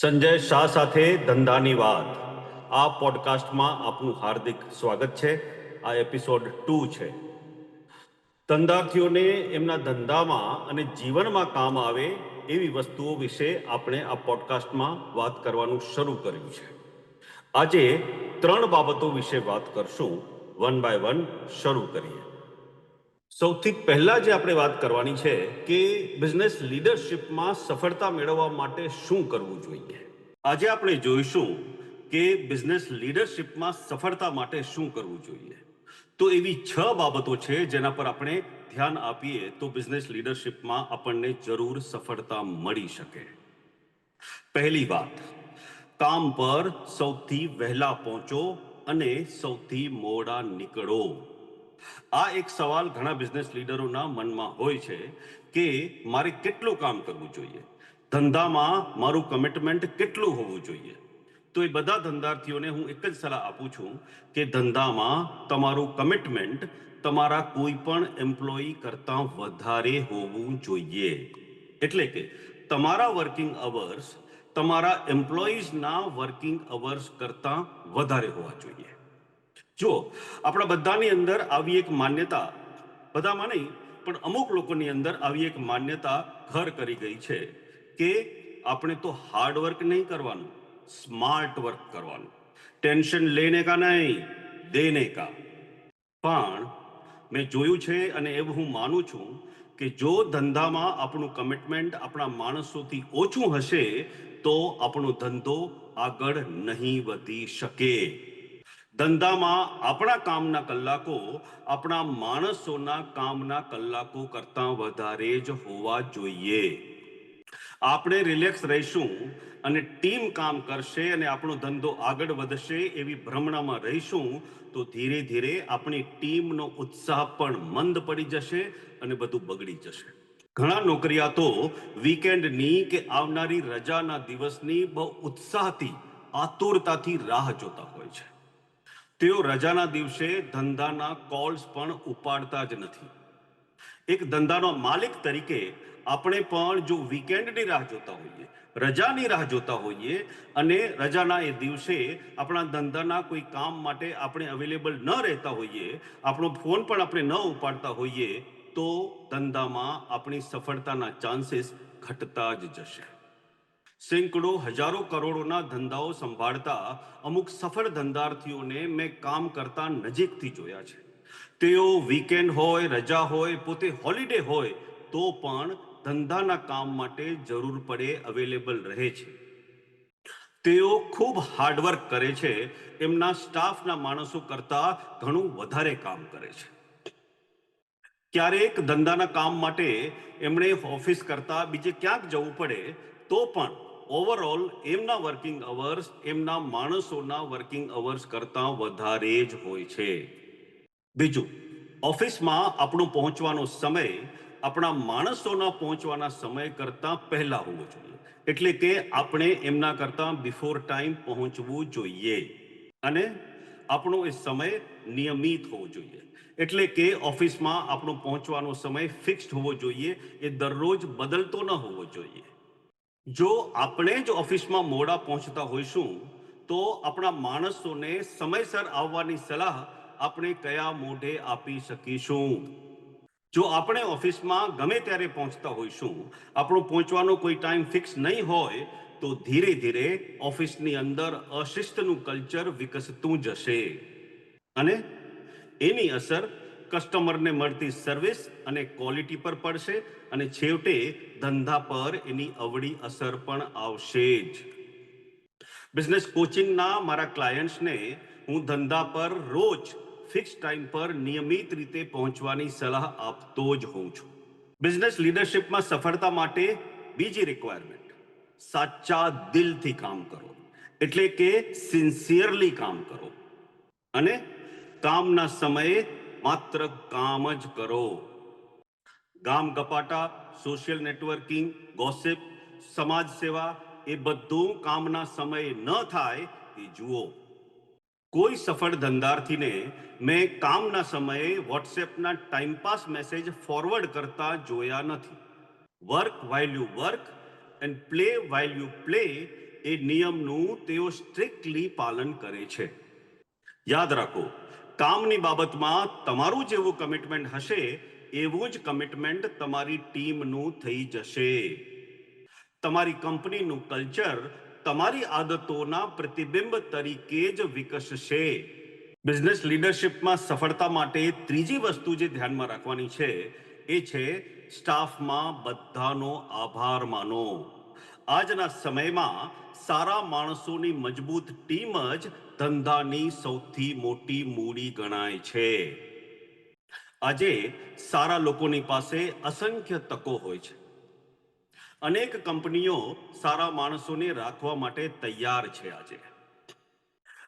સંજય શાહ સાથે ધંધાની વાત. આ પોડકાસ્ટમાં આપનું હાર્દિક સ્વાગત છે. આ એપિસોડ ટુ છે. ધંધાર્થીઓને એમના ધંધામાં અને જીવનમાં કામ આવે એવી વસ્તુઓ વિશે આપણે આ પોડકાસ્ટમાં વાત કરવાનું શરૂ કર્યું છે. આજે ત્રણ બાબતો વિશે વાત કરશું. વન બાય વન શરૂ કરીએ. સૌથી પહેલા જે આપણે વાત કરવાની છે કે બિઝનેસ લીડરશિપમાં સફળતા મેળવવા માટે શું કરવું જોઈએ? આજે આપણે જોઈશું કે બિઝનેસ લીડરશિપમાં સફળતા માટે શું કરવું જોઈએ. તો એવી છ બાબતો છે જેના પર આપણે ધ્યાન આપીએ તો બિઝનેસ લીડરશિપમાં આપણને જરૂર સફળતા મળી શકે. પહેલી વાત, કામ પર સૌથી વહેલા પહોંચો અને સૌથી મોડા નીકળો. આ એક સવાલ ઘણા બિઝનેસ લીડરોના મનમાં હોય છે કે મારે કેટલું કામ કરવું જોઈએ? ધંધામાં મારું કમિટમેન્ટ કેટલું હોવું જોઈએ? તો એ બધા ધંધાર્થીઓને હું એક જ સલાહ આપું છું કે ધંધામાં તમારું કમિટમેન્ટ તમારા કોઈ પણ એમ્પ્લોયી કરતાં વધારે હોવું જોઈએ. એટલે કે તમારા વર્કિંગ અવર્સ તમારા એમ્પ્લોઈઝના વર્કિંગ અવર્સ કરતાં વધારે હોવા જોઈએ. જો આપણા બધાની અંદર આવી એક માન્યતા, બધામાં નહીં, પણ અમુક લોકોની અંદર આવી એક માન્યતા ઘર કરી ગઈ છે કે આપણે તો હાર્ડ વર્ક નહીં કરવાનું સ્માર્ટ વર્ક કરવાનું. ટેન્શન લેને કા નહીં, દેને કા. પણ મેં જોયું છે અને એવું હું માનું છું કે જો ધંધામાં આપણું કમિટમેન્ટ આપણા માણસોથી ઓછું હશે, તો આપણો ધંધો આગળ નહીં વધી શકે. ધંધામાં આપણા કામના કલાકો આપણા માણસોના કામના કલાકો કરતાં વધારે જ હોવા જોઈએ. આપણે રિલેક્સ રહીશું અને ટીમ કામ કરશે અને આપણો ધંધો આગળ વધશે એવી ભ્રમણામાં રહીશું, તો ધીરે ધીરે આપણી ટીમનો ઉત્સાહ પણ મંદ પડી જશે અને બધું બગડી જશે. ઘણા નોકરિયાતો વીકેન્ડની કે આવનારી રજાના દિવસની બહુ ઉત્સાહથી, આતુરતાથી રાહ જોતા તેઓ રજાના દિવસે ધંધાના કોલ્સ પણ ઉપાડતા જ નથી. એક ધંધાનો માલિક તરીકે આપણે પણ જો વીકેન્ડની રાહ જોતા હોઈએ, રજાની રાહ જોતા હોઈએ અને રજાના એ દિવસે આપણા ધંધાના કોઈ કામ માટે આપણે અવેલેબલ ન રહેતા હોઈએ, આપણો ફોન પણ આપણે ન ઉપાડતા હોઈએ, તો ધંધામાં આપણી સફળતાના ચાન્સીસ ઘટતા જ જશે. સેંકડો હજારો કરોડોના ધંધાઓ સંભાળતા અમુક સફળ ધંધાર્થીઓને મેં કામ કરતા નજીકથી જોયા છે. તેઓ વીકેન્ડ હોય, રજા હોય, પોતે હોલિડે હોય, તો પણ ધંધાના કામ માટે જરૂર પડે અવેલેબલ રહે છે. તેઓ ખૂબ હાર્ડવર્ક કરે છે. એમના સ્ટાફના માણસો કરતા ઘણું વધારે કામ કરે છે. ક્યારેક ધંધાના કામ માટે એમણે ઓફિસ કરતા બીજે ક્યાંક જવું પડે, તો પણ ઓવરઓલ એમના વર્કિંગ અવર્સ એમના માણસોના વર્કિંગ અવર્સ કરતાં વધારે જ હોય છે. બીજું, ઓફિસમાં આપણો પહોંચવાનો સમય આપણા માણસોના પહોંચવાના સમય કરતાં પહેલા હોવો જોઈએ. એટલે કે આપણે એમના કરતાં બિફોર ટાઈમ પહોંચવું જોઈએ. અને આપણો એ સમય નિયમિત હોવો જોઈએ. એટલે કે ઓફિસમાં આપણો પહોંચવાનો સમય ફિક્સ્ડ હોવો જોઈએ. એ દરરોજ બદલતો ન હોવો જોઈએ. જો આપણે જ ઓફિસમાં મોડા પહોંચતા હોઈશું, તો આપણા માણસોને સમયસર આવવાની સલાહ આપણે કયા મોઢે આપી શકીશું? જો આપણે ઓફિસમાં ગમે ત્યારે પહોંચતા હોઈશું, આપણો પહોંચવાનો કોઈ ટાઈમ ફિક્સ નહીં હોય, તો ધીરે ધીરે ઓફિસની અંદર અશિસ્તનું કલ્ચર વિકસતું જશે. અને એની અસર કસ્ટમરને મળતી સર્વિસ અને ક્વોલિટી પર પડશે અને છેવટે ધંધા પર એની અવળી અસર પણ આવશે જ. બિઝનેસ કોચિંગના મારા ક્લાયન્ટ્સને હું ધંધા પર રોજ ફિક્સ ટાઈમ પર નિયમિત રીતે પહોંચવાની સલાહ આપતો જ હોઉં છું. બિઝનેસ લીડરશિપમાં સફળતા માટે બીજી રિક્વાયરમેન્ટ સાચા દિલથી કામ કરો, એટલે કે સિન્સિયરલી કામ કરો. અને કામના સમયે માત્ર કામ જ કરો. ગામ ગપાટા સોશિયલ નેટવર્કિંગ ગોસિપ સમાજ સેવા એ બધું કામના સમયે ન થાય એ જુઓ. કોઈ સફળ ધંધાર્થીને મેં કામના સમયે વોટ્સએપના ટાઈમપાસ મેસેજ ફોરવર્ડ કરતા જોયા નથી. Work while you work and play while you play એ નિયમનું તેઓ સ્ટ્રિક્ટલી પાલન કરે છે. યાદ રાખો કામની બાબતમાં તમારું જેવું કમિટમેન્ટ હશે, એવું જ કમિટમેન્ટ તમારી ટીમનું થઈ જશે. તમારી કંપનીનું કલ્ચર તમારી આદતોના પ્રતિબિંબ તરીકે જ વિકસશે. બિઝનેસ લીડરશિપમાં સફળતા માટે ત્રીજી વસ્તુ જે ધ્યાનમાં રાખવાની છે, એ છે સ્ટાફમાં બધાનો આભાર માનો. આજના સમયમાં સારા માણસોની મજબૂત ટીમ જ ધંધાની સૌથી મોટી મૂડી ગણાય છે. આજે સારા લોકોની પાસે અસંખ્ય તકો હોય છે. અનેક કંપનીઓ સારા માણસોને રાખવા માટે તૈયાર છે આજે.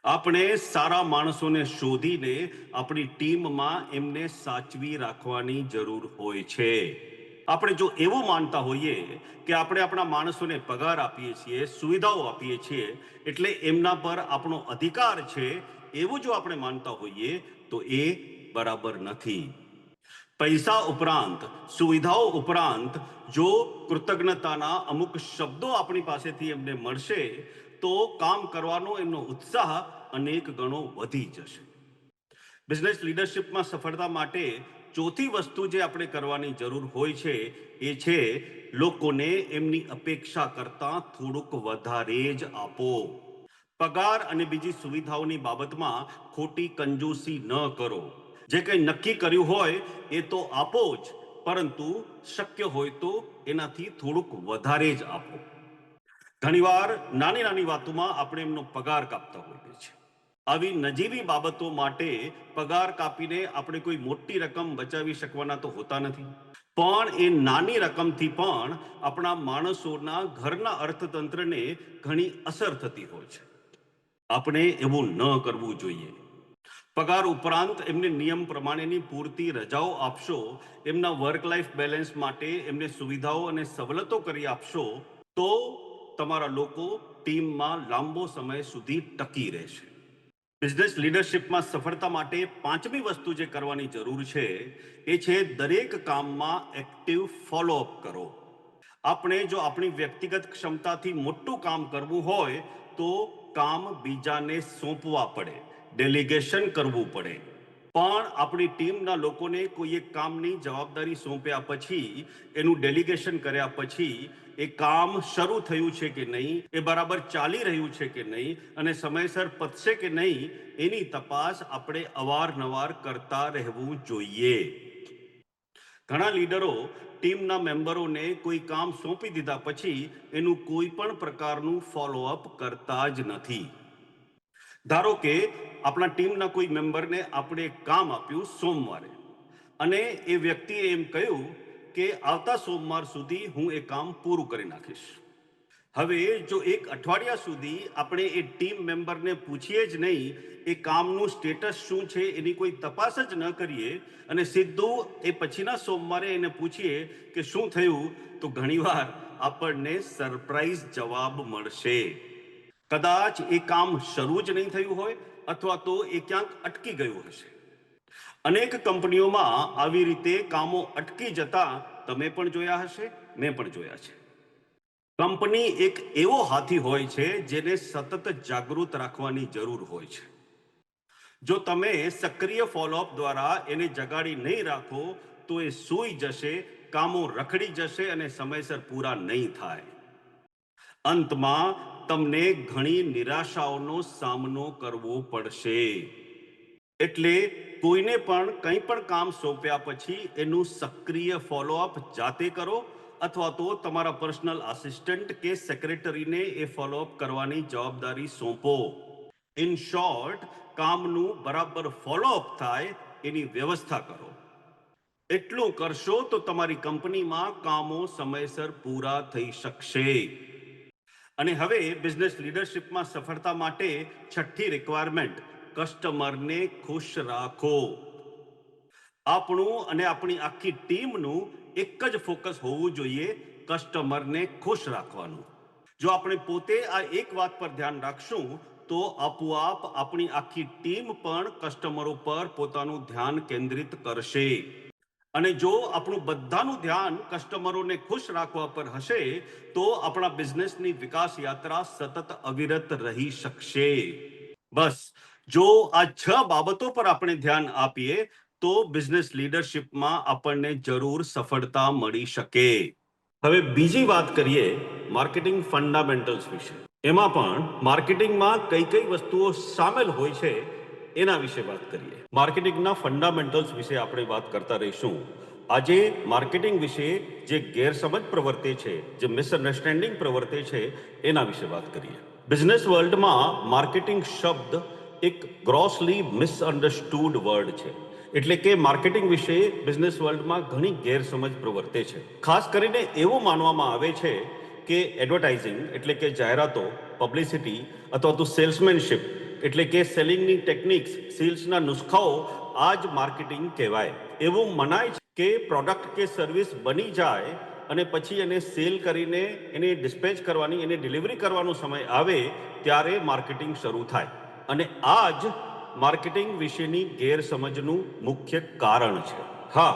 આપણે સારા માણસોને શોધીને આપણી ટીમમાં એમને સાચવી રાખવાની જરૂર હોય છે. આપણે જો એવું માનતા હોઈએ કે આપણે આપણા માણસોને પગાર આપીએ છીએ, સુવિધાઓ આપીએ છીએ, એટલે એમના પર આપણો અધિકાર છે, એવું જો આપણે માનતા હોઈએ, તો એ બરાબર નથી. પૈસા ઉપરાંત, સુવિધાઓ ઉપરાંત, જો કૃતજ્ઞતાના અમુક શબ્દો આપણી પાસેથી એમને મળશે, તો કામ કરવાનો એમનો ઉત્સાહ અનેક ગણો વધી જશે. બિઝનેસ લીડરશિપમાં સફળતા માટે ચોથી વસ્તુ જે આપણે કરવાની જરૂર હોય છે, એ છે લોકોને એમની અપેક્ષા કરતાં થોડુંક વધારે જ આપો. પગાર અને બીજી સુવિધાઓની બાબતમાં ખોટી કંજૂસી ન કરો. જે કંઈ નક્કી કર્યું હોય, એ તો આપો જ, પરંતુ શક્ય હોય તો એનાથી થોડુંક વધારે જ આપો. ઘણીવાર નાની નાની વાતોમાં આપણે એમનો પગાર કાપતા છીએ આવી નજીવી બાબતો માટે પગાર કાપીને આપણે કોઈ મોટી રકમ બચાવી શકવાના તો હોતા નથી. પણ એ નાની રકમથી પણ આપણા માણસોના ઘરના અર્થતંત્રને ઘણી અસર થતી હોય છે. આપણે એવું ન કરવું જોઈએ. પગાર ઉપરાંત એમને નિયમ પ્રમાણેની પૂરતી રજાઓ આપશો, એમના વર્ક લાઈફ બેલેન્સ માટે એમને સુવિધાઓ અને સવલતો કરી આપશો, તો તમારા લોકો ટીમમાં લાંબો સમય સુધી ટકી રહેશે. બિઝનેસ લીડરશિપમાં સફળતા માટે પાંચમી વસ્તુ જે કરવાની જરૂર છે એ છે દરેક કામમાં એક્ટિવ ફોલોઅપ કરો. આપણે જો આપણી વ્યક્તિગત ક્ષમતાથી મોટું કામ કરવું હોય તો કામ બીજાને સોંપવા પડે, ડેલિગેશન કરવું પડે. પણ આપણી ટીમના લોકોને કોઈ એક કામની જવાબદારી સોંપ્યા પછી, એનું ડેલિગેશન કર્યા પછી એ કામ શરૂ થયું છે કે નહીં, એ બરાબર ચાલી રહ્યું છે કે નહીં અને સમયસર પતશે કે નહીં, એની તપાસ આપણે અવારનવાર કરતા રહેવું જોઈએ. ઘણા લીડરો ટીમના મેમ્બરોને કોઈ કામ સોંપી દીધા પછી એનું કોઈ પણ પ્રકારનું ફોલોઅપ કરતા જ નથી. ધારો કે આપણા ટીમના કોઈ મેમ્બરને આપણે કામ આપ્યું સોમવારે અને એ વ્યક્તિએ એમ કહ્યું કે આવતા સોમવાર સુધી હું એ કામ પૂરું કરી નાખીશ. હવે જો એક અઠવાડિયા સુધી આપણે એ ટીમ મેમ્બરને પૂછીએ જ નહીં, એ કામનું સ્ટેટસ શું છે એની કોઈ તપાસ જ ન કરીએ અને સીધું એ પછીના સોમવારે એને પૂછીએ કે શું થયું, તો ઘણીવાર આપણને સરપ્રાઈઝ જવાબ મળશે. કદાચ એ કામ શરૂ જ નહીં થયું હોય અથવા તો એ ક્યાંક અટકી ગયું હશે. અનેક કંપનીઓમાં આવી રીતે કામો અટકી જતા તમે પણ જોયા હશે, મેં પણ જોયા છે. કંપની એક એવો હાથી હોય છે જેને સતત જાગૃત રાખવાની જરૂર હોય છે. જો તમે સક્રિય ફોલોઅપ દ્વારા એને જગાડી નહીં રાખો, તો એ સૂઈ જશે, કામો રખડી જશે અને સમયસર પૂરા નહીં થાય. અંતમાં તમને ઘણી નિરાશાઓનો સામનો કરવો પડશે. એટલે કોઈને પણ કંઈ પણ કામ સોંપ્યા પછી એનું સક્રિય ફોલોઅપ જાતે કરો અથવા તો તમારા પર્સનલ આસિસ્ટન્ટ કે સેક્રેટરીને એ ફોલોઅપ કરવાની જવાબદારી સોંપો. ઇન શોર્ટ કામનું બરાબર ફોલોઅપ થાય એની વ્યવસ્થા કરો. એટલું કરશો તો તમારી કંપનીમાં કામો સમયસર પૂરા થઈ શકશે. અને હવે બિઝનેસ લીડરશિપમાં સફળતા માટે છઠ્ઠી રિક્વાયરમેન્ટ કસ્ટમરને ખુશ રાખો. આપણું અને આપણી આખી ટીમનું એક જ ફોકસ હોવું જોઈએ કસ્ટમરને ખુશ રાખવાનું. જો આપણે પોતે આ એક વાત પર ધ્યાન રાખશું, તો આપોઆપ આપણી આખી ટીમ પણ કસ્ટમરો પર પોતાનું ધ્યાન કેન્દ્રિત કરશે. અને જો આપણું બધાનું ધ્યાન કસ્ટમરોને ખુશ રાખવા પર હશે, તો આપણા બિઝનેસની વિકાસ યાત્રા સતત અવિરત રહી શકશે. બસ જો આ છ બાબતો પર આપણે ધ્યાન આપીએ, તો બિઝનેસ લીડરશિપમાં આપણને જરૂર સફળતા મળી શકે. હવે બીજી વાત કરીએ માર્કેટિંગ ફંડામેન્ટલ્સ વિશે. એમાં પણ માર્કેટિંગમાં કઈ કઈ વસ્તુઓ સામેલ હોય છે, એના વિશે વાત કરીએ. માર્કેટિંગના ફંડામેન્ટલ્સ વિશે આપણે વાત કરતા રહીશું. આજે માર્કેટિંગ વિશે જે ગેરસમજ પ્રવર્તે છે, જે મિસઅન્ડરસ્ટેન્ડિંગ પ્રવર્તે છે, એના વિશે વાત કરીએ. બિઝનેસ વર્લ્ડમાં માર્કેટિંગ શબ્દ એક ગ્રોસલી મિસઅન્ડરસ્ટુડ વર્ડ છે. એટલે કે માર્કેટિંગ વિશે બિઝનેસ વર્લ્ડમાં ઘણી ગેરસમજ પ્રવર્તે છે. ખાસ કરીને એવું માનવામાં આવે છે કે એડવર્ટાઇઝિંગ એટલે કે જાહેરાતો પબ્લિસિટી અથવા તો સેલ્સમેનશિપ એટલે કે સેલિંગની ટેકનિક્સ સેલ્સના નુસ્ખાઓ આ જ માર્કેટિંગ કહેવાય. એવું મનાય છે કે પ્રોડક્ટ કે સર્વિસ બની જાય અને પછી એને સેલ કરીને એને ડિસ્પેચ કરવાની, એને ડિલિવરી કરવાનો સમય આવે ત્યારે માર્કેટિંગ શરૂ થાય. અને આ જ માર્કેટિંગ વિશેની ગેરસમજનું મુખ્ય કારણ છે. હા,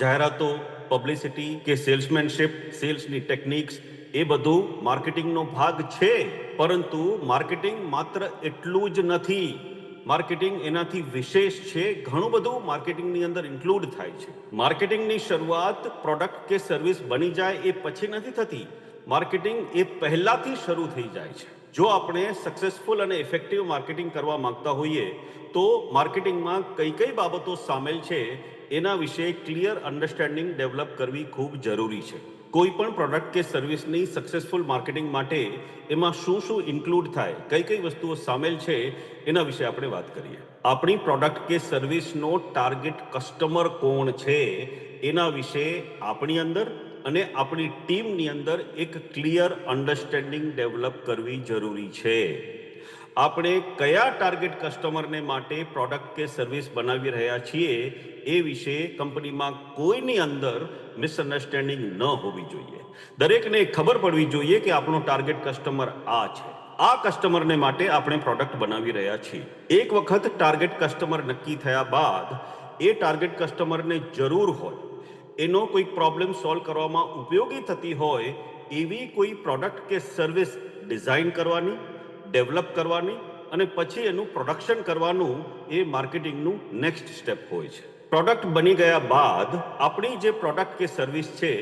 જાહેરાતો, પબ્લિસિટી કે સેલ્સમેનશિપ, સેલ્સની ટેકનિક્સ એ બધું માર્કેટિંગનો ભાગ છે, પરંતુ માર્કેટિંગ માત્ર એટલું જ નથી. માર્કેટિંગ એનાથી વિશેષ છે, ઘણું બધું માર્કેટિંગની અંદર ઇન્ક્લુડ થાય છે. માર્કેટિંગની શરૂઆત પ્રોડક્ટ કે સર્વિસ બની જાય એ પછી નથી થતી. માર્કેટિંગ એ પહેલાથી શરૂ થઈ જાય છે. જો આપણે સક્સેસફુલ અને ઇફેક્ટિવ માર્કેટિંગ કરવા માંગતા હોઈએ, તો માર્કેટિંગમાં કઈ કઈ બાબતો સામેલ છે, એના વિશે ક્લિયર અન્ડરસ્ટેન્ડિંગ ડેવલપ કરવી ખૂબ જરૂરી છે. કોઈ પણ પ્રોડક્ટ કે સર્વિસની સક્સેસફુલ માર્કેટિંગ માટે એમાં શું શું ઇન્ક્લુડ થાય, કઈ કઈ વસ્તુઓ સામેલ છે, એના વિશે આપણે વાત કરીએ. આપણી પ્રોડક્ટ કે સર્વિસનો ટાર્ગેટ કસ્ટમર કોણ છે, એના વિશે આપણી અંદર અને આપણી ટીમની અંદર એક ક્લિયર અન્ડરસ્ટેન્ડિંગ ડેવલપ કરવી જરૂરી છે. આપણે કયા ટાર્ગેટ કસ્ટમરને માટે પ્રોડક્ટ કે સર્વિસ બનાવી રહ્યા છીએ એ વિશે કંપનીમાં કોઈની અંદર મિસઅન્ડરસ્ટેન્ડિંગ ન હોવી જોઈએ. દરેકને ખબર પડવી જોઈએ કે આપણો ટાર્ગેટ કસ્ટમર આ છે. આ કસ્ટમરને માટે આપણે પ્રોડક્ટ બનાવી રહ્યા છીએ. એક વખત ટાર્ગેટ કસ્ટમર નક્કી થયા બાદ એ ટાર્ગેટ કસ્ટમરને જરૂર હોય એનો કોઈ પ્રોબ્લેમ સોલ્વ કરવામાં ઉપયોગી થતી હોય એવી કોઈ પ્રોડક્ટ કે સર્વિસ ડિઝાઇન કરવાની ડેવલપ કરવાની અને પછી એનું પ્રોડક્શન કરવાનું એ માર્કેટિંગનું નેક્સ્ટ સ્ટેપ હોય છે. પ્રોડક્ટ બની ગયા બાદ આપણી જે પ્રોડક્ટ કે સર્વિસ છે,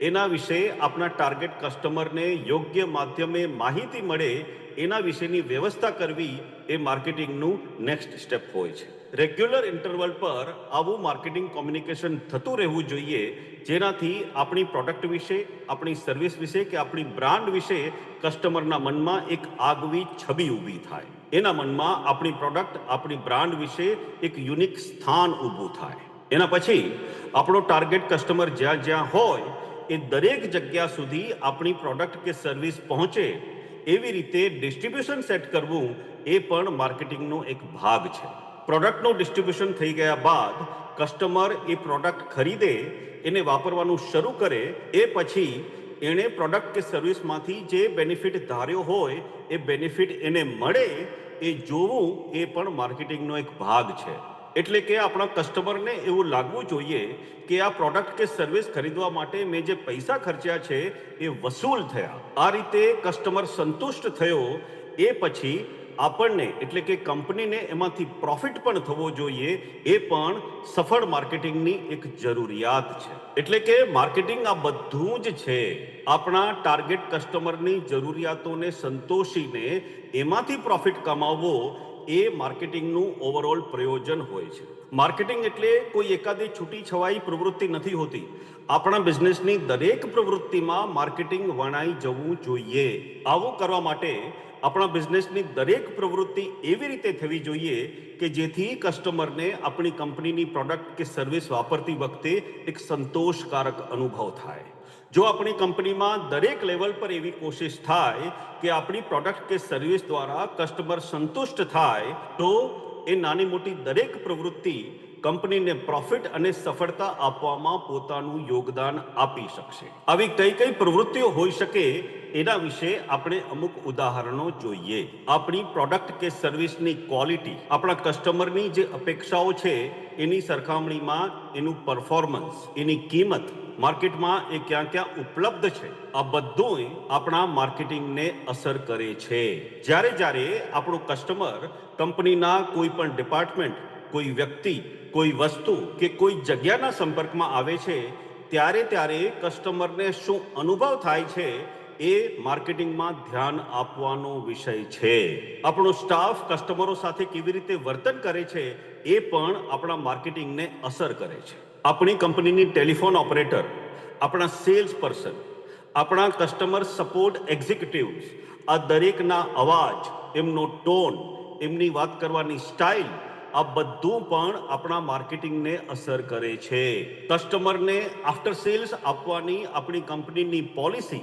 એના વિશે આપણા ટાર્ગેટ કસ્ટમરને યોગ્ય માધ્યમે માહિતી મળે, એના વિશેની વ્યવસ્થા કરવી એ માર્કેટિંગનું નેક્સ્ટ સ્ટેપ હોય છે. રેગ્યુલર ઇન્ટરવલ પર આવું માર્કેટિંગ કોમ્યુનિકેશન થતું રહેવું જોઈએ, જેનાથી આપણી પ્રોડક્ટ વિશે, આપણી સર્વિસ વિશે કે આપણી બ્રાન્ડ વિશે કસ્ટમરના મનમાં એક આગવી છબી ઊભી થાય. એના મનમાં આપણી પ્રોડક્ટ, આપણી બ્રાન્ડ વિશે એક યુનિક સ્થાન ઊભું થાય. એના પછી, આપણો ટાર્ગેટ કસ્ટમર જ્યાં જ્યાં હોય, એ દરેક જગ્યા સુધી આપણી પ્રોડક્ટ કે સર્વિસ પહોંચે, એવી રીતે ડિસ્ટ્રીબ્યુશન સેટ કરવું એ પણ માર્કેટિંગનો એક ભાગ છે. પ્રોડક્ટનું ડિસ્ટ્રીબ્યુશન થઈ ગયા બાદ કસ્ટમર એ પ્રોડક્ટ ખરીદે, એને વાપરવાનું શરૂ કરે, એ પછી એણે પ્રોડક્ટ કે સર્વિસમાંથી જે બેનિફિટ ધાર્યો હોય, એ બેનિફિટ એને મળે, એ જોવું એ પણ માર્કેટિંગનો એક ભાગ છે. એટલે કે આપણા કસ્ટમરને એવું લાગવું જોઈએ કે આ પ્રોડક્ટ કે સર્વિસ ખરીદવા માટે મેં જે પૈસા ખર્ચ્યા છે, એ વસૂલ થયા. આ રીતે કસ્ટમર સંતુષ્ટ થયો, એ પછી આપણને, એટલે કે કંપનીને એમાંથી પ્રોફિટ પણ થવો જોઈએ, એ પણ સફળ માર્કેટિંગની એક જરૂરિયાત છે. એટલે કે માર્કેટિંગ આ બધું જ છે. આપણા ટાર્ગેટ કસ્ટમરની જરૂરિયાતોને સંતોષીને એમાંથી પ્રોફિટ કમાવવો, એ માર્કેટિંગનું ઓવરઓલ પ્રયોજન હોય છે. માર્કેટિંગ એટલે કોઈ એકાદી છૂટી છવાઈ પ્રવૃત્તિ નથી હોતી. આપણા બિઝનેસની દરેક પ્રવૃત્તિમાં માર્કેટિંગ વણાઈ જવું જોઈએ. આવું કરવા માટે આપણા બિઝનેસની દરેક પ્રવૃત્તિ એવી રીતે થવી જોઈએ કે જેથી કસ્ટમરને આપણી કંપનીની પ્રોડક્ટ કે સર્વિસ વાપરતી વખતે એક સંતોષકારક અનુભવ થાય. જો આપણી કંપનીમાં દરેક લેવલ પર એવી કોશિશ થાય કે આપણી પ્રોડક્ટ કે સર્વિસ દ્વારા કસ્ટમર સંતુષ્ટ થાય, તો એ નાની મોટી દરેક પ્રવૃત્તિ કંપનીને પ્રોફિટ અને સફળતા આપવામાં પોતાનું યોગદાન આપી શકશે. આવી કઈ કઈ પ્રવૃત્તિઓ હોઈ શકે એના વિશે આપણે અમુક ઉદાહરણો જોઈએ. આપણી પ્રોડક્ટ કે સર્વિસની ક્વોલિટી આપણા કસ્ટમરની જે અપેક્ષાઓ છે, એની સરખામણીમાં એનું પરફોર્મન્સ એની કિંમત માર્કેટમાં એ ક્યાં ક્યાં ઉપલબ્ધ છે, આ બધું આપણા માર્કેટિંગને અસર કરે છે. જ્યારે જ્યારે આપણો કસ્ટમર કંપનીના કોઈ પણ ડિપાર્ટમેન્ટ કોઈ વ્યક્તિ, કોઈ વસ્તુ કે કોઈ જગ્યાના સંપર્કમાં આવે છે, ત્યારે ત્યારે કસ્ટમરને શું અનુભવ થાય છે એ માર્કેટિંગમાં ધ્યાન આપવાનો વિષય છે. આપણો સ્ટાફ કસ્ટમરો સાથે કેવી રીતે વર્તન કરે છે એ પણ આપણા માર્કેટિંગને અસર કરે છે. આપણી કંપનીની ટેલિફોન ઓપરેટર, આપણા સેલ્સ પર્સન, આપણા કસ્ટમર સપોર્ટ એક્ઝિક્યુટિવ્સ, આ દરેકના અવાજ, એમનો ટોન, એમની વાત કરવાની સ્ટાઇલ આ બધું પણ આપણા માર્કેટિંગને અસર કરે છે. કસ્ટમરને આફ્ટર સેલ્સ આપવાની આપણી કંપનીની પોલિસી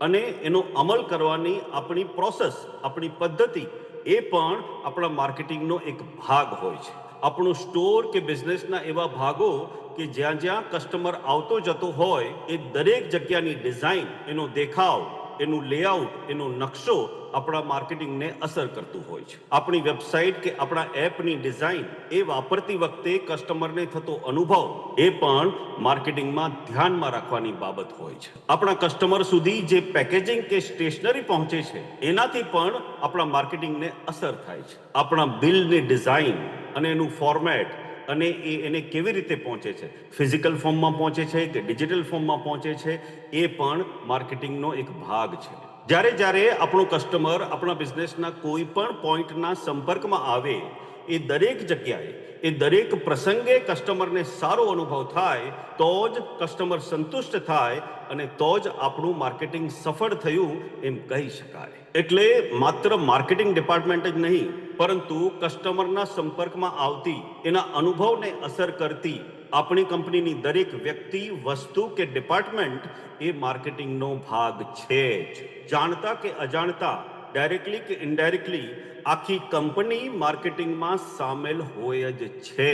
અને એનો અમલ કરવાની આપણી પ્રોસેસ આપણી પદ્ધતિ એ પણ આપણા માર્કેટિંગનો એક ભાગ હોય છે. આપણું સ્ટોર કે બિઝનેસના એવા ભાગો કે જ્યાં જ્યાં કસ્ટમર આવતો જતો હોય એ દરેક જગ્યાની ડિઝાઇન એનો દેખાવ એનું લેઆઉટ એનો નકશો આપણા માર્કેટિંગને અસર કરતું હોય છે. આપણી વેબસાઇટ કે આપણા એપની ડિઝાઇન એ વાપરતી વખતે કસ્ટમરને થતો અનુભવ એ પણ માર્કેટિંગમાં ધ્યાનમાં રાખવાની બાબત હોય છે. આપણા કસ્ટમર સુધી જે પેકેજિંગ કે સ્ટેશનરી પહોંચે છે, એનાથી પણ આપણા માર્કેટિંગને અસર થાય છે. આપણા બિલની ડિઝાઇન અને એનું ફોર્મેટ અને એ એને કેવી રીતે પહોંચે છે? ફિઝિકલ ફોર્મમાં પહોંચે છે કે ડિજિટલ ફોર્મમાં પહોંચે છે? એ પણ માર્કેટિંગનો એક ભાગ છે. જ્યારે જ્યારે આપણો કસ્ટમર આપણા બિઝનેસના કોઈ પણ પોઈન્ટના સંપર્કમાં આવે, એ દરેક જગ્યાએ, એ દરેક પ્રસંગે કસ્ટમરને સારો અનુભવ થાય, તો જ કસ્ટમર સંતુષ્ટ થાય અને તો જ આપણું માર્કેટિંગ સફળ થયું એમ કહી શકાય. એટલે માત્ર માર્કેટિંગ ડિપાર્ટમેન્ટ જ નહીં પરંતુ કસ્ટમરના સંપર્કમાં આવતી, એના અનુભવને અસર કરતી, આપણી કંપનીની દરેક વ્યક્તિ, વસ્તુ કે ડિપાર્ટમેન્ટ એ માર્કેટિંગનો ભાગ છે જ. જાણતા કે અજાણતા, ડાયરેક્ટલી કે ઇનડાયરેક્ટલી, આખી કંપની માર્કેટિંગમાં સામેલ હોય જ છે.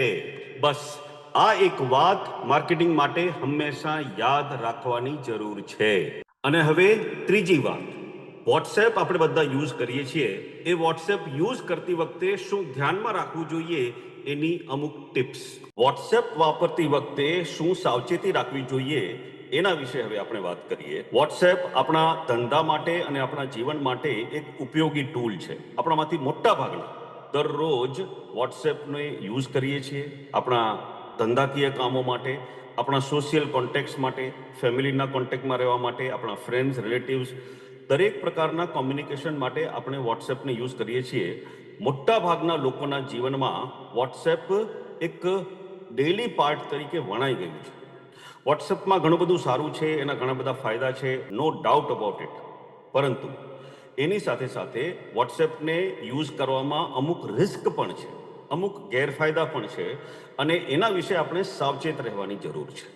બસ, આ એક વાત માર્કેટિંગ માટે હંમેશા યાદ રાખવાની જરૂર છે. અને હવે ત્રીજી વાત. વોટ્સએપ આપણે બધા યુઝ કરીએ છીએ. એ વોટ્સએપ યુઝ કરતી વખતે શું ધ્યાનમાં રાખવું જોઈએ એની અમુક ટિપ્સ વોટ્સએપ વાપરતી વખતે શું સાવચેતી રાખવી જોઈએ એના વિશે હવે આપણે વાત કરીએ. વોટ્સએપ આપણા ધંધા માટે અને આપણા જીવન માટે એક ઉપયોગી ટૂલ છે. આપણામાંથી મોટા ભાગના દરરોજ વોટ્સએપને યુઝ કરીએ છીએ. આપણા ધંધાકીય કામો માટે, આપણા સોશિયલ કોન્ટેક્ટ્સ માટે ફેમિલીના કોન્ટેક્ટમાં રહેવા માટે, આપણા ફ્રેન્ડ્સ રિલેટિવ્સ દરેક પ્રકારના કોમ્યુનિકેશન માટે આપણે વોટ્સએપને યુઝ કરીએ છીએ. મોટા ભાગના લોકોના જીવનમાં વોટ્સએપ એક ડેલી પાર્ટ તરીકે વણાઈ ગયું છે. વોટ્સએપમાં ઘણું બધું સારું છે, એના ઘણા બધા ફાયદા છે નો ડાઉટ અબાઉટ ઇટ પરંતુ એની સાથે સાથે વોટ્સએપને યુઝ કરવામાં અમુક રિસ્ક પણ છે, અમુક ગેરફાયદા પણ છે અને એના વિશે આપણે સાવચેત રહેવાની જરૂર છે.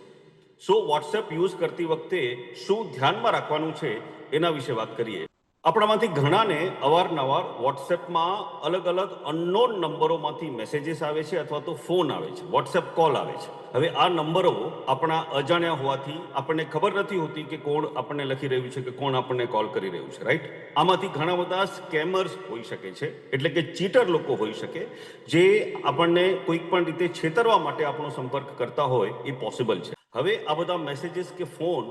સો વોટ્સએપ યુઝ કરતી વખતે શું ધ્યાનમાં રાખવાનું છે એના વિશે વાત કરીએ. આપણામાંથી ઘણાને અવારનવાર વોટ્સએપમાં અલગ અલગ અનનોન નંબરોમાંથી મેસેજીસ આવે છે અથવા તો ફોન આવે છે વોટ્સએપ કોલ આવે છે. હવે આ નંબરો આપણા અજાણ્યા હોવાથી આપણને ખબર નથી હોતી કે કોણ આપણને લખી રહ્યું છે કે કોણ આપણને કોલ કરી રહ્યું છે રાઈટ આમાંથી ઘણા બધા સ્કેમર્સ હોઈ શકે છે, એટલે કે ચીટર લોકો હોઈ શકે, જે આપણને કોઈક પણ રીતે છેતરવા માટે આપણો સંપર્ક કરતા હોય એ પોસિબલ છે. હવે આ બધા મેસેજીસ કે ફોન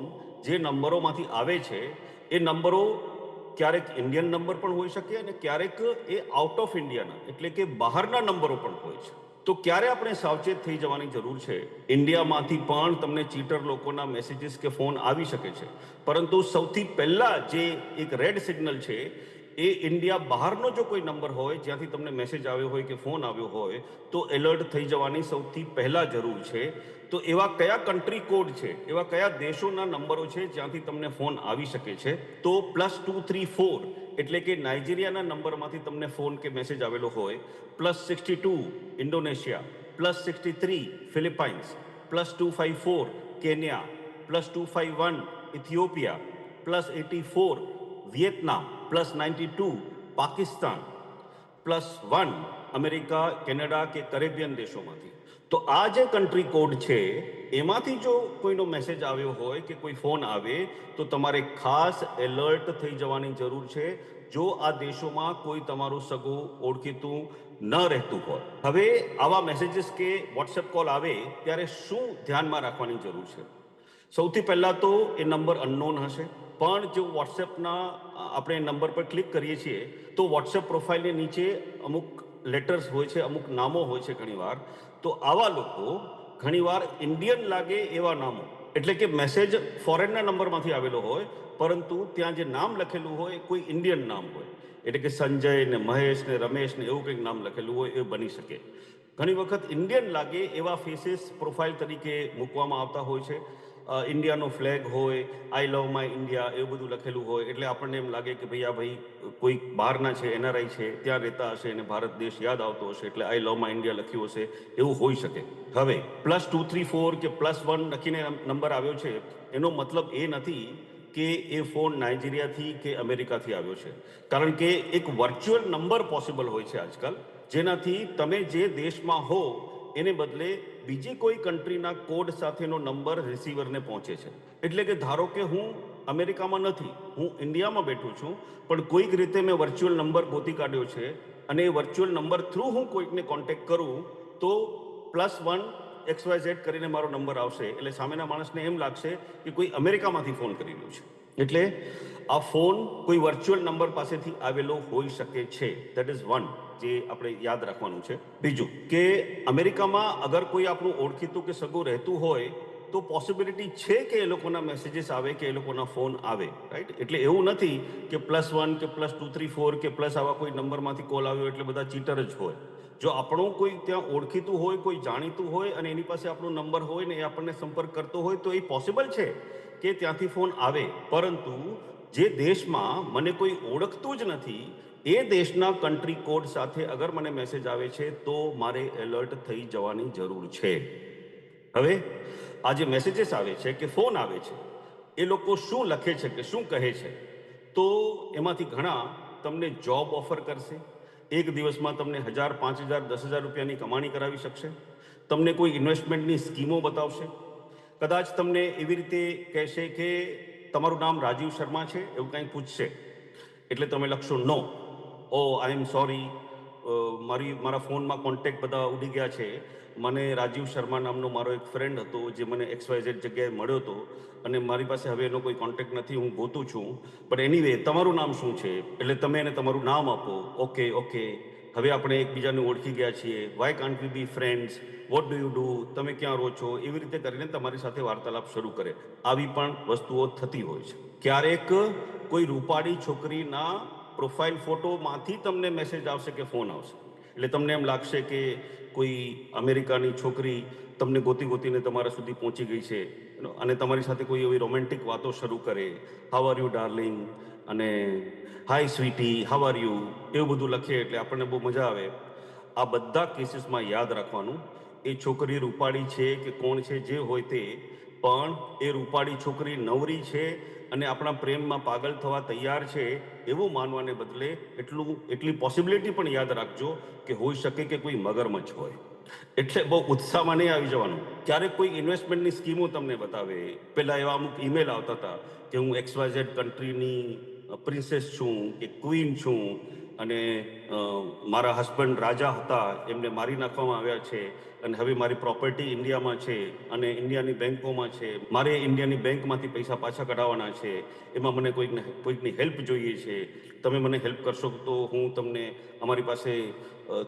જે નંબરોમાંથી આવે છે એ નંબરો ક્યારેક ઇન્ડિયન નંબર પણ હોઈ શકે અને ક્યારેક એ આઉટ ઓફ ઇન્ડિયાના એટલે કે બહારના નંબરો પણ હોય છે. તો ક્યારે આપણે સાવચેત થઈ જવાની જરૂર છે? ઇન્ડિયામાંથી પણ તમને ચીટર લોકોના મેસેજીસ કે ફોન આવી શકે છે. પરંતુ સૌથી પહેલા જે એક રેડ સિગ્નલ છે એ ઇન્ડિયા બહારનો જો કોઈ નંબર હોય, જ્યાંથી તમને મેસેજ આવ્યો હોય કે ફોન આવ્યો હોય, તો એલર્ટ થઈ જવાની સૌથી પહેલાં જરૂર છે. તો એવા કયા કન્ટ્રી કોડ છે? એવા કયા દેશોના નંબરો છે જ્યાંથી તમને ફોન આવી શકે છે? તો પ્લસ ટુ થ્રી ફોર એટલે કે નાઇજીરિયાના નંબરમાંથી તમને ફોન કે મેસેજ આવેલો હોય. Plus sixty two Indonesia. Plus sixty three Philippines plus two five four Kenya. Plus two five one Ethiopia. Plus eighty four Vietnam plus ninety two Pakistan plus one America Canada કે Caribbean દેશોમાંથી. તો આ જે country code છે, એમાંથી જો કોઈનો message આવ્યો હોય કે કોઈ ફોન આવે, તો તમારે ખાસ એલર્ટ થઈ જવાની જરૂર છે. જો આ દેશોમાં કોઈ તમારું સગું ઓળખીતું ન રહેતું હોય. હવે આવા મેસેજીસ કે વોટ્સએપ કોલ આવે, ત્યારે શું ધ્યાનમાં રાખવાની જરૂર છે? સૌથી પહેલાં તો એ નંબર અનનોન હશે. પણ જો વોટ્સએપના આપણે નંબર પર ક્લિક કરીએ છીએ, તો વોટ્સએપ પ્રોફાઇલની નીચે અમુક લેટર્સ હોય છે, અમુક નામો હોય છે ઘણીવાર. તો આવા લોકો ઘણીવાર ઇન્ડિયન લાગે એવા નામો. એટલે કે મેસેજ ફોરેનના નંબરમાંથી આવેલો હોય, પરંતુ ત્યાં જે નામ લખેલું હોય કોઈ ઇન્ડિયન નામ હોય. એટલે કે સંજય ને મહેશ ને રમેશ ને એવું કંઈક નામ લખેલું હોય, એ બની શકે. ઘણી વખત ઇન્ડિયન લાગે એવા ફેસીસ પ્રોફાઇલ તરીકે મૂકવામાં આવતા હોય છે. ઇન્ડિયાનો ફ્લેગ હોય આઈ લવ માય ઇન્ડિયા એવું બધું લખેલું હોય, એટલે આપણને એમ લાગે કે ભાઈ આ ભાઈ કોઈ બહારના છે એનઆરઆઈ છે, ત્યાં રહેતા હશે અને ભારત દેશ યાદ આવતો હશે, એટલે આઈ લવ માય ઇન્ડિયા લખ્યું હશે, એવું હોઈ શકે. હવે પ્લસ ટુ થ્રી ફોર કે પ્લસ વન લખીને નંબર આવ્યો છે, એનો મતલબ એ નથી કે એ ફોન નાઇજીરિયાથી કે અમેરિકાથી આવ્યો છે. કારણ કે એક વર્ચ્યુઅલ નંબર પોસિબલ હોય છે આજકાલ, જેનાથી તમે જે દેશમાં હો, એને બદલે બીજી કોઈ કન્ટ્રીના કોડ સાથેનો નંબર રિસીવરને પહોંચે છે. એટલે કે ધારો કે હું અમેરિકામાં નથી, હું ઇન્ડિયામાં બેઠું છું, પણ કોઈક રીતે મેં વર્ચ્યુઅલ નંબર ગોતી કાઢ્યો છે અને એ વર્ચ્યુઅલ નંબર થ્રુ હું કોઈકને કોન્ટેક્ટ કરું, તો plus one X Y Z કરીને મારો નંબર આવશે. એટલે સામેના માણસને એમ લાગશે કે કોઈ અમેરિકામાંથી ફોન કરી રહ્યો છે. એટલે આ ફોન કોઈ વર્ચ્યુઅલ નંબર પાસેથી આવેલો હોઈ શકે છે. દેટ ઇઝ વન જે આપણે યાદ રાખવાનું છે. બીજું કે અમેરિકામાં અગર કોઈ આપણું ઓળખીતું કે સગું રહેતું હોય, તો પોસિબિલિટી છે કે એ લોકોના મેસેજીસ આવે, કે એ લોકોના ફોન આવે રાઈટ એટલે એવું નથી કે પ્લસ વન કે પ્લસ ટુ થ્રી ફોર કે પ્લસ આવા કોઈ નંબરમાંથી કોલ આવ્યો એટલે બધા ચીટર જ હોય. જો આપણું કોઈ ત્યાં ઓળખીતું હોય, કોઈ જાણીતું હોય અને એની પાસે આપણો નંબર હોય ને એ આપણને સંપર્ક કરતો હોય, તો એ પોસિબલ છે કે ત્યાંથી ફોન આવે. પરંતુ જે દેશમાં મને કોઈ ઓળખતું જ નથી, એ દેશના કન્ટ્રી કોડ સાથે અગર મને મેસેજ આવે છે, તો મારે એલર્ટ થઈ જવાની જરૂર છે. હવે, આ જે મેસેજીસ આવે છે કે ફોન આવે છે, એ લોકો શું લખે છે કે શું કહે છે, તો એમાંથી ઘણા તમને જોબ ઓફર કરશે, એક દિવસમાં તમને હજાર, પાંચ હજાર, દસ હજાર રૂપિયાની કમાણી કરાવી શકશે, તમને કોઈ ઇન્વેસ્ટમેન્ટની સ્કીમો બતાવશે, કદાચ તમને એવી રીતે કહેશે કે તમારું નામ રાજીવ શર્મા છે, એવું કંઈ પૂછશે. એટલે તમે લખશો નો ઓ આઈ એમ સોરી મારી, મારા ફોનમાં કોન્ટેક્ટ બધા ઉડી ગયા છે. મને રાજીવ શર્મા નામનો મારો એક ફ્રેન્ડ હતો જે મને એક્સવાયઝેડ ઝેડ જગ્યાએ મળ્યો હતો. અને મારી પાસે હવે એનો કોઈ કોન્ટેક્ટ નથી, હું ગોતું છું. પણ એની વે તમારું નામ શું છે? એટલે તમે એને તમારું નામ આપો. ઓકે ઓકે હવે આપણે એકબીજાને ઓળખી ગયા છીએ. Why can't we be friends what do you do તમે ક્યાં રહો છો? એવી રીતે કરીને તમારી સાથે વાર્તાલાપ શરૂ કરે. આવી પણ વસ્તુઓ થતી હોય છે. ક્યારેક કોઈ રૂપાળી છોકરીના પ્રોફાઇલ ફોટોમાંથી તમને મેસેજ આવશે કે ફોન આવશે. એટલે તમને એમ લાગશે કે કોઈ અમેરિકાની છોકરી તમને ગોતી ગોતીને તમારા સુધી પહોંચી ગઈ છે. અને તમારી સાથે કોઈ એવી રોમેન્ટિક વાતો શરૂ કરે. હાવ આર યુ ડાર્લિંગ અને hi sweetie how are you એવું બધું લખીએ એટલે આપણને બહુ મજા આવે. આ બધા કેસીસમાં યાદ રાખવાનું. એ છોકરી રૂપાળી છે કે કોણ છે, જે હોય તે, પણ એ રૂપાળી છોકરી નવરી છે અને આપણા પ્રેમમાં પાગલ થવા તૈયાર છે, એવું માનવાને બદલે એટલું, એટલી પોસિબિલિટી પણ યાદ રાખજો કે હોઈ શકે કે કોઈ મગરમચ્છ હોય. એટલે બહુ ઉત્સાહમાં નહીં આવી જવાનું. ક્યારેક કોઈ ઇન્વેસ્ટમેન્ટની સ્કીમો તમને બતાવે. પહેલાં એવા અમુક ઈમેલ આવતા હતા કે હું એક્સવાયઝેડ કન્ટ્રીની પ્રિન્સેસ છું કે ક્વીન છું અને મારા હસબન્ડ રાજા હતા, એમને મારી નાખવામાં આવ્યા છે અને હવે મારી પ્રોપર્ટી ઇન્ડિયામાં છે અને ઇન્ડિયાની બેંકોમાં છે. મારે ઇન્ડિયાની બેંકમાંથી પૈસા પાછા કઢાવવાના છે. એમાં મને કોઈકને, કોઈકની હેલ્પ જોઈએ છે. તમે મને હેલ્પ કરશો તો હું તમને અમારી પાસે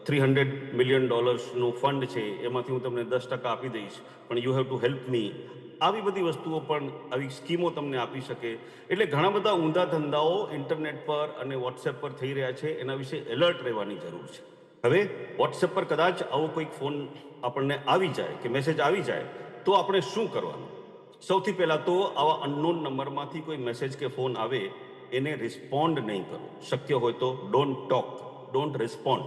થ્રી હંડ્રેડ મિલિયન ડોલર્સનું ફંડ છે. એમાંથી હું તમને દસ ટકા આપી દઈશ. પણ you have to help me આવી બધી વસ્તુઓ પણ આવી સ્કીમો તમને આપી શકે. એટલે ઘણા બધા ઊંધા ધંધાઓ ઇન્ટરનેટ પર અને વોટ્સએપ પર થઈ રહ્યા છે. એના વિશે એલર્ટ રહેવાની જરૂર છે. હવે વોટ્સએપ પર કદાચ આવો કોઈક ફોન આપણને આવી જાય કે મેસેજ આવી જાય, તો આપણે શું કરવાનું? સૌથી પહેલાં તો આવા અનનોન નંબરમાંથી કોઈ મેસેજ કે ફોન આવે, એને રિસ્પોન્ડ નહીં કરો શક્ય હોય તો ડોન્ટ ટોક ડોન્ટ રિસ્પોન્ડ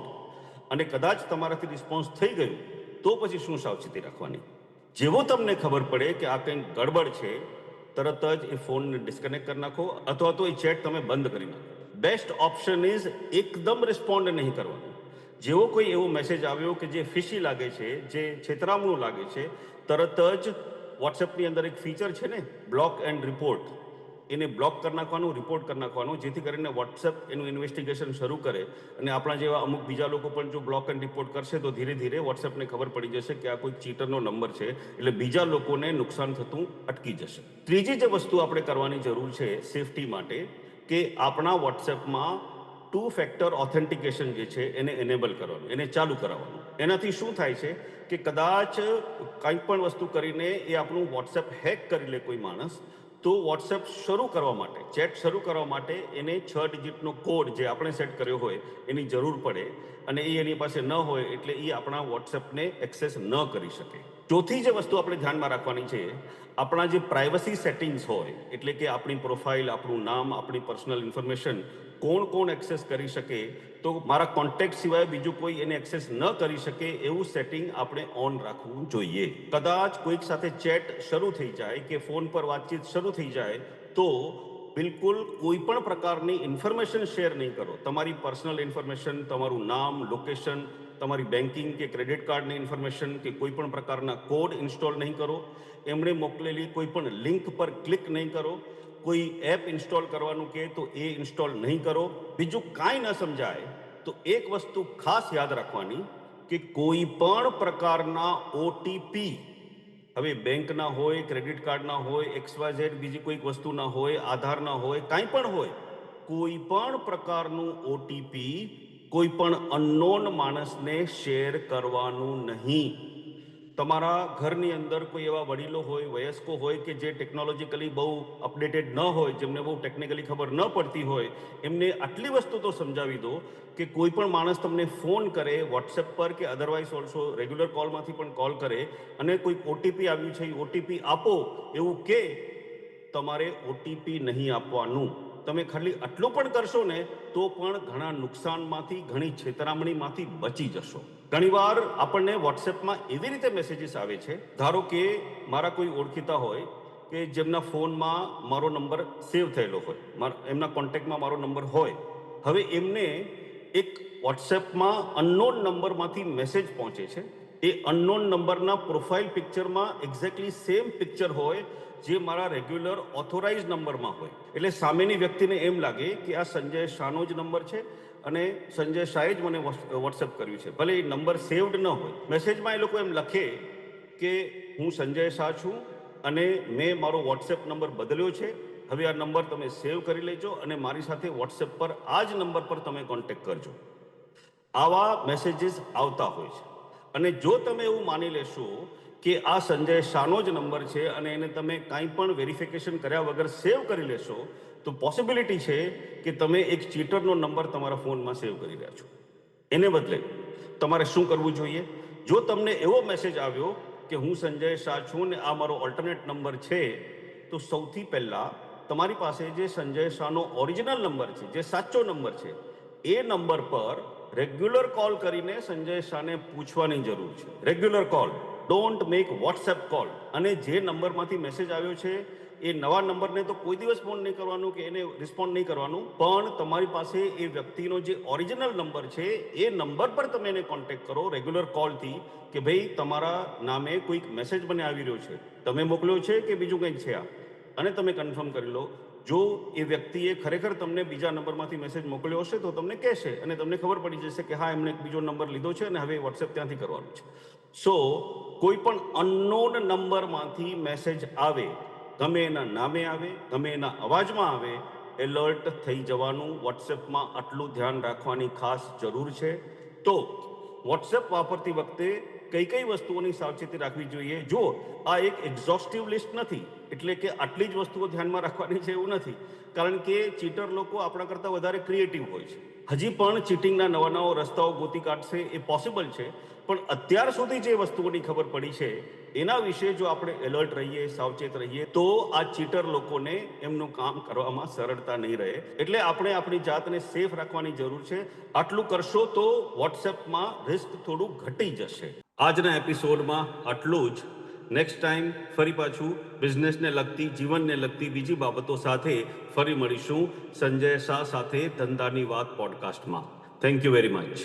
અને કદાચ તમારાથી રિસ્પોન્સ થઈ ગયું, તો પછી શું સાવચેતી રાખવાની? જેવો તમને ખબર પડે કે આ કંઈક ગડબડ છે, તરત જ એ ફોનને ડિસ્કનેક્ટ કરી નાખો, અથવા તો એ ચેટ તમે બંધ કરી નાખો. બેસ્ટ ઓપ્શન ઇઝ એકદમ રિસ્પોન્ડ નહીં કરવાનો. જેવો કોઈ એવો મેસેજ આવ્યો કે જે ફિશી લાગે છે, જે છેતરામણું લાગે છે, તરત જ વોટ્સએપની અંદર એક ફીચર છે ને બ્લોક એન્ડ રિપોર્ટ એને બ્લોક કરી નાખવાનું રિપોર્ટ કરી નાખવાનું, જેથી કરીને વોટ્સએપ એનું ઇન્વેસ્ટિગેશન શરૂ કરે અને આપણા જેવા અમુક બીજા લોકો પણ જો બ્લોક એન્ડ રિપોર્ટ કરશે તો ધીરે ધીરે વોટ્સએપને ખબર પડી જશે કે આ કોઈ ચીટરનો નંબર છે. એટલે બીજા લોકોને નુકસાન થતું અટકી જશે. ત્રીજી જે વસ્તુ આપણે કરવાની જરૂર છે સેફટી માટે કે આપણા વોટ્સએપમાં ટુ ફેક્ટર ઓથેન્ટિકેશન જે છે એને એનેબલ કરવાનું, એને ચાલુ કરાવવાનું. એનાથી શું થાય છે કે કદાચ કંઈ પણ વસ્તુ કરીને એ આપણું વોટ્સએપ હેક કરી લે કોઈ માણસ તો વોટ્સએપ શરૂ કરવા માટે ચેટ શરૂ કરવા માટે એને છ ડિજિટનો કોડ જે આપણે સેટ કર્યો હોય, એની જરૂર પડે અને એ એની પાસે ન હોય એટલે એ આપણા વોટ્સએપને એક્સેસ ન કરી શકે. ચોથી જે વસ્તુ આપણે ધ્યાનમાં રાખવાની છે, આપણા જે પ્રાઇવસી સેટિંગ્સ હોય, એટલે કે આપણી પ્રોફાઇલ આપણું નામ, આપણી પર્સનલ ઇન્ફોર્મેશન કોણ કોણ એક્સેસ કરી શકે, તો મારા કોન્ટેક્ટ સિવાય બીજું કોઈ એને એક્સેસ ન કરી શકે એવું સેટિંગ આપણે ઓન રાખવું જોઈએ. કદાચ કોઈક સાથે ચેટ શરૂ થઈ જાય કે ફોન પર વાતચીત શરૂ થઈ જાય, તો બિલકુલ કોઈ પણ પ્રકારની ઇન્ફોર્મેશન શેર નહીં કરો. તમારી પર્સનલ ઇન્ફોર્મેશન તમારું નામ લોકેશન તમારી બેન્કિંગ કે ક્રેડિટ કાર્ડની ઇન્ફોર્મેશન કે કોઈ પણ પ્રકારના કોડ ઇન્સ્ટોલ નહીં કરો. એમણે મોકલેલી કોઈ પણ લિંક પર ક્લિક નહીં કરો. કોઈ એપ ઇન્સ્ટોલ કરવાનું કહે તો એ ઇન્સ્ટોલ નહીં કરો. બીજું કાંઈ ન સમજાય તો એક વસ્તુ ખાસ યાદ રાખવાની કે કોઈ પણ પ્રકારના ઓટીપી હવે બેંકના હોય ક્રેડિટ કાર્ડના હોય એક્સવાઝેડ બીજી કોઈક વસ્તુના હોય આધારના હોય, કાંઈ પણ હોય, કોઈ પણ પ્રકારનું ઓટીપી કોઈ પણ અનનોન માણસને શેર કરવાનું નહીં. તમારા ઘરની અંદર કોઈ એવા વડીલો હોય, વયસ્કો હોય કે જે ટેકનોલોજીકલી બહુ અપડેટેડ ન હોય, જેમને બહુ ટેકનિકલી ખબર ન પડતી હોય, એમને આટલી વસ્તુ તો સમજાવી દો કે કોઈ પણ માણસ તમને ફોન કરે વોટ્સએપ પર કે અધરવાઇઝ ઓલ્સો રેગ્યુલર કોલમાંથી પણ કોલ કરે અને કોઈ ઓટીપી આવ્યું છે એ ઓટીપી આપો, એવું કે તમારે ઓટીપી નહીં આપવાનું. તમે ખાલી આટલું પણ કરશો ને, તો પણ ઘણા નુકસાનમાંથી, ઘણી છેતરામણીમાંથી બચી જશો. ઘણીવાર આપણને વોટ્સએપમાં એવી રીતે મેસેજીસ આવે છે, ધારો કે મારા કોઈ ઓળખીતા હોય, કે જેમના ફોનમાં મારો નંબર સેવ થયેલો હોય એમના કોન્ટેક્ટમાં મારો નંબર હોય. હવે એમને એક વોટ્સએપમાં અનનોન નંબરમાંથી મેસેજ પહોંચે છે. એ અનનોન નંબરના પ્રોફાઇલ પિક્ચરમાં એક્ઝેક્ટલી સેમ પિક્ચર હોય જે મારા રેગ્યુલર ઓથોરાઇઝ નંબરમાં હોય. એટલે સામેની વ્યક્તિને એમ લાગે કે આ સંજય શાહનો જ નંબર છે અને સંજય શાહે જ મને વોટ્સએપ કર્યું છે. ભલે એ નંબર સેવડ ન હોય. મેસેજમાં એ લોકો એમ લખે કે હું સંજય શાહ છું અને મેં મારો વોટ્સએપ નંબર બદલ્યો છે. હવે આ નંબર તમે સેવ કરી લેજો અને મારી સાથે વોટ્સએપ પર આ જ નંબર પર તમે કોન્ટેક્ટ કરજો. આવા મેસેજીસ આવતા હોય છે. અને જો તમે એવું માની લેશો કે આ સંજય શાહનો જ નંબર છે અને એને તમે કાંઈ પણ વેરિફિકેશન કર્યા વગર સેવ કરી લેશો, તો પોસિબિલિટી છે કે તમે એક ચીટરનો નંબર તમારા ફોનમાં સેવ કરી રહ્યા છો. એને બદલે તમારે શું કરવું જોઈએ? જો તમને એવો મેસેજ આવ્યો કે હું સંજય શાહ છું ને આ મારો ઓલ્ટરનેટ નંબર છે, તો સૌથી પહેલાં તમારી પાસે જે સંજય શાહનો ઓરિજિનલ નંબર છે, જે સાચો નંબર છે, એ નંબર પર રેગ્યુલર કોલ કરીને સંજય શાહને પૂછવાની જરૂર છે. Regular call don't make WhatsApp call અને જે નંબરમાંથી મેસેજ આવ્યો છે, એ નવા નંબરને તો કોઈ દિવસ ફોન નહીં કરવાનું કે એને રિસ્પોન્ડ નહીં કરવાનું. પણ તમારી પાસે એ વ્યક્તિનો જે ઓરિજિનલ નંબર છે, એ નંબર પર તમે એને કોન્ટેક્ટ કરો રેગ્યુલર કોલથી કે ભાઈ તમારા નામે કોઈક મેસેજ મને આવી રહ્યો છે. તમે મોકલ્યો છે કે બીજું કંઈક છે આ? અને તમે કન્ફર્મ કરી લો. જો એ વ્યક્તિએ ખરેખર તમને બીજા નંબરમાંથી મેસેજ મોકલ્યો હશે તો તમને કહેશે અને તમને ખબર પડી જશે કે હા, એમણે બીજો નંબર લીધો છે અને હવે વોટ્સએપ ત્યાંથી કરવાનું છે. સો કોઈ પણ અનનોન નંબરમાંથી મેસેજ આવે, ગમે એના નામે આવે, ગમે એના અવાજમાં આવે, એલર્ટ થઈ જવાનું વોટ્સએપમાં આટલું ધ્યાન રાખવાની ખાસ જરૂર છે. તો વોટ્સએપ વાપરતી વખતે કઈ કઈ વસ્તુઓની સાવચેતી રાખવી જોઈએ? જો આ એક એક્ઝોસ્ટિવ લિસ્ટ નથી, એટલે કે આટલી જ વસ્તુઓ ધ્યાનમાં રાખવાની છે એવું નથી, કારણ કે ચીટર લોકો આપણા કરતાં વધારે ક્રિએટિવ હોય છે. હજી પણ ચીટિંગના નવા નવા રસ્તાઓ ગોતી કાઢશે એ પોસિબલ છે પણ અત્યાર સુધી જે વસ્તુઓની ખબર પડી છે, એના વિશે જો આપણે એલર્ટ રહીએ, સાવચેત રહીએ, તો આ ચીટર લોકોને એમનું કામ કરવામાં સરળતા નહીં રહે. એટલે આપણે આપણી જાતને સેફ રાખવાની જરૂર છે. આટલું કરશો તો વોટ્સએપમાં રિસ્ક થોડું ઘટી જશે. આજના એપિસોડમાં આટલું જ. નેક્સ્ટ ટાઈમ ફરી પાછું બિઝનેસને લગતી, જીવનને લગતી બીજી બાબતો સાથે ફરી મળીશું. સંજય શાહ સાથે ધંધાની વાત પોડકાસ્ટમાં થેન્ક યુ વેરી મચ